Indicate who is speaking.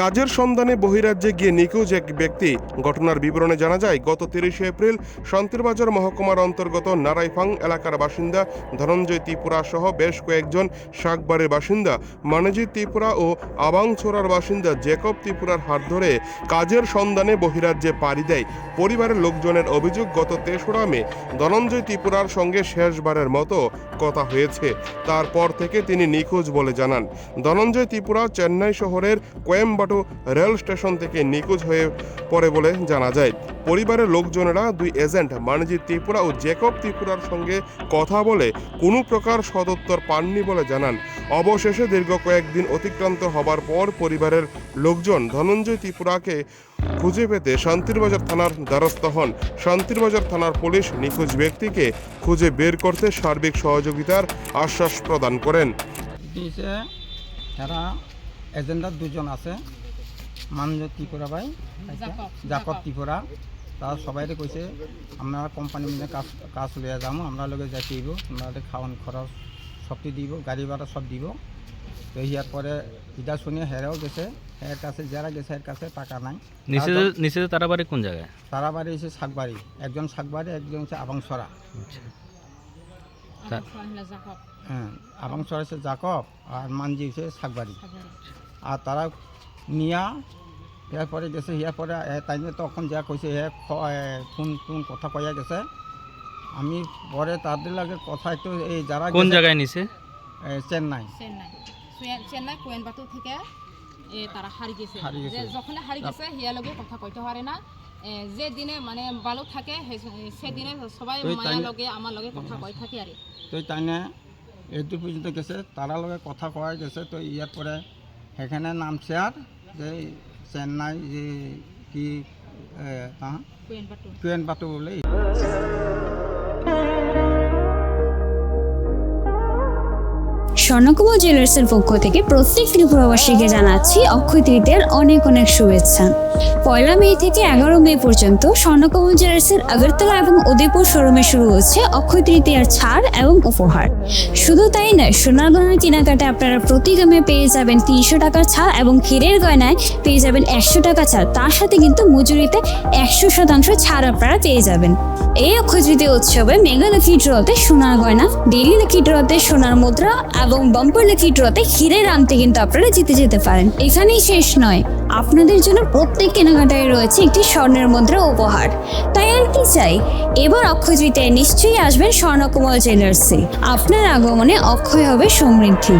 Speaker 1: কাজের সন্ধানে বহিরাজ্যে গিয়ে নিখোঁজ এক ব্যক্তি। ঘটনার বিবরণে জানা যায়, গত তিরিশে এপ্রিল শান্তিরবাজার মহকুমার অন্তর্গত নারাইফাং এলাকার বাসিন্দা ধনঞ্জয় ত্রিপুরা সহ বেশ কয়েকজন শাকবাড়ির বাসিন্দা মানজিৎ ত্রিপুরা ও আবাংছোড়ার বাসিন্দা জেকব ত্রিপুরার হাত ধরে কাজের সন্ধানে বহিরাজ্যে পাড়ি দেয়। পরিবারের লোকজনের অভিযোগ, গত তেসরা মে ধনঞ্জয় ত্রিপুরার সঙ্গে শেষবারের মতো কথা হয়েছে। তারপর থেকে তিনি নিখোঁজ বলে জানান। ধনঞ্জয় ত্রিপুরা, চেন্নাই শহরের কোয়েম্বাটো রেল স্টেশন থেকে নিখোঁজ হয়ে পড়ে বলে জানা যায়। পরিবারের লোকজনেরা দুই এজেন্ট মানজিৎ ত্রিপুরা ও জেকব ত্রিপুরার সঙ্গে কথা বলে কোনো প্রকার সদুত্তর পাননি বলে জানান। অবশেষে দীর্ঘ কয়েকদিন অতিক্রান্ত হবার পর পরিবারের লোকজন ধনঞ্জয় ত্রিপুরাকে খুঁজে পেতে শান্তিরবাজার থানার দ্বারস্থ হন। শান্তিরবাজার থানার পুলিশ নিখোঁজ ব্যক্তিকে খুঁজে বের করতে সার্বিক সহযোগিতার আশ্বাস প্রদান করেন।
Speaker 2: এজেন্ডার দুজন আছে মানজ ত্রিপুরা ভাই জাকব ত্রিপুরা। তারা সবাই কইছে আমরা কোম্পানি মিলে কাজ কাজ লিয়ে যাব আমরা লগে যাই দিব আমরা খাওয়ান খরচ সবটি দিব গাড়ি ভাড়া সব দিব। তো ইয়ার পরে ইটা শুনে হেরাও গেছে এর কাছে যারা গেছে এর কাছে টাকা নাই।
Speaker 3: নিচে নিচে তারা কোন জায়গায়?
Speaker 2: তারা বাড়ি এসে শাকবাড়ি। একজন শাকবাড়ি একজন হচ্ছে আবাংসরা।
Speaker 3: তা-
Speaker 2: হ্যাঁ আবাংসরা হচ্ছে জাকব আর মানজি হচ্ছে শাকবাড়ি। আর তারা নিয়া ইয়ার পরে গেছে ইয়ার পরে তাই তখন যা কইছে হে কোন কোন কথা কইয়া গেছে। আমি পরে তাদের লাগে কথা একটু এই যারা
Speaker 3: কোন জায়গায় নিছে?
Speaker 2: চেন্নাই।
Speaker 4: চেন্নাই। চেন্নাই কোয়েম্বাটু থেকে এ, তারা হারি গেছে। যখন হারি গেছে হিয়ার লগে কথা কইতে পারে না। যে দিনে মানে ভালো থাকে সেদিনে সবাই মায়া লগে আমার লগে কথা কই থাকে আর
Speaker 2: তো তাই না এইটো পর্যন্ত গেছে তারা লগে কথা কয়া গেছে তো ইয়ার পরে সেখানে নামছে আর যে চেন্নাই যে কি
Speaker 4: কোয়েম্বাটু
Speaker 2: ট্রেন পাতো বলে।
Speaker 5: স্বর্ণকুমার জুয়েলার্সের পক্ষ থেকে প্রত্যেক ত্রিপুরাবাসীকে জানাচ্ছি অক্ষয় তৃতীয়ার অনেক অনেক শুভেচ্ছা। পয়লা মে থেকে এগারো মে পর্যন্ত স্বর্ণকুমার জুয়েলার্সের আগরতলা এবং উদয়পুর শোরুমে শুরু হচ্ছে অক্ষয় তৃতীয়ার ছাড় এবং উপহার। শুধু তাই নয়, সোনার গয়নার কেনাকাটা আপনারা প্রতি গ্রামে পেয়ে যাবেন তিনশো টাকার ছাড় এবং ক্ষীরের গয়নায় পেয়ে যাবেন একশো টাকা ছাড়। তার সাথে কিন্তু মজুরিতে একশো শতাংশ ছাড় আপনারা পেয়ে যাবেন। এই অক্ষয় তৃতীয় উৎসবে মেগা লক্ষ্মী ড্রতে সোনার গয়না, ডেইলি লক্ষ্মী ড্রতে সোনার মুদ্রা এবং বাম্পার লাকি ড্রতে হিরের আনতে কিন্তু আপনারা জিতে যেতে পারেন। এখানেই শেষ নয়। আপনাদের জন্য প্রত্যেক কেনাকাটায় রয়েছে একটি স্বর্ণের মুদ্রা উপহার। তাই আর কি চাই? এবার অক্ষয় তৃতীয়ায় নিশ্চয়ই আসবেন স্বর্ণকুমার জুয়েলার্সে। আপনার আগমনে অক্ষয় হবে সমৃদ্ধি।